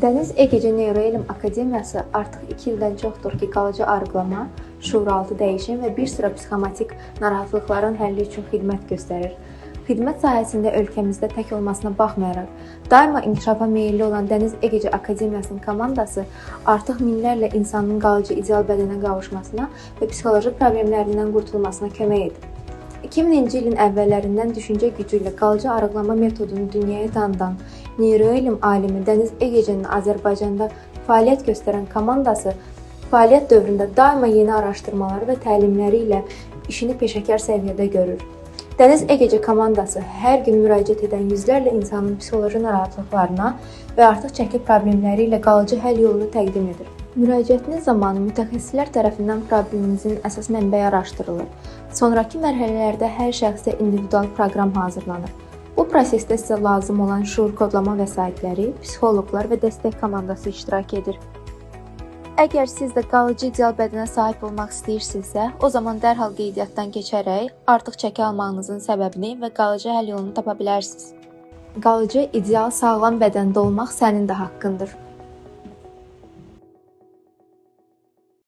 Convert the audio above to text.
Dəniz Egeci Neuroelm Akademiyası artıq 2 ildən çoxdur ki, qalıcı arıqlama, şuuraltı dəyişim və bir sıra psixomotorik narahatlıqların həlli üçün xidmət göstərir. Xidmət sahəsində ölkəmizdə tək olmasına baxmayaraq, daima inkişafa meylli olan Dəniz Egeci Akademiyasının komandası artıq minlərlə insanın qalıcı ideal bədənə qovuşmasına və psixoloji problemlərindən qurtulmasına kömək edir. 2000-ci ilin əvvəllərindən düşüncə gücü ilə qalıcı arıqlama metodunu dünyaya tanıdan neuroelm alimi Dəniz Egecinin Azərbaycanda fəaliyyət göstərən komandası fəaliyyət dövründə daima yeni araşdırmalar və təlimləri ilə işini peşəkar səviyyədə görür. Dəniz Egeci komandası hər gün müraciət edən yüzlərlə insanın psixoloji narahatlıqlarına və artıq çəki problemləri ilə qalıcı həll yolunu təqdim edir. Müraciətiniz zamanı mütəxəssislər tərəfindən probleminizin əsas mənbəyi araşdırılır. Sonrakı mərhələlərdə hər şəxsə individual proqram hazırlanır. Bu prosesdə sizə lazım olan şuur kodlama vəsaitləri, psixoloqlar və dəstək komandası iştirak edir. Əgər siz də qalıcı ideal bədənə sahib olmaq istəyirsinizsə, o zaman dərhal qeydiyyatdan keçərək artıq çəki almağınızın səbəbini və qalıcı həll yolunu tapa bilərsiniz. Qalıcı ideal sağlam bədəndə olmaq sənin də haqqındır.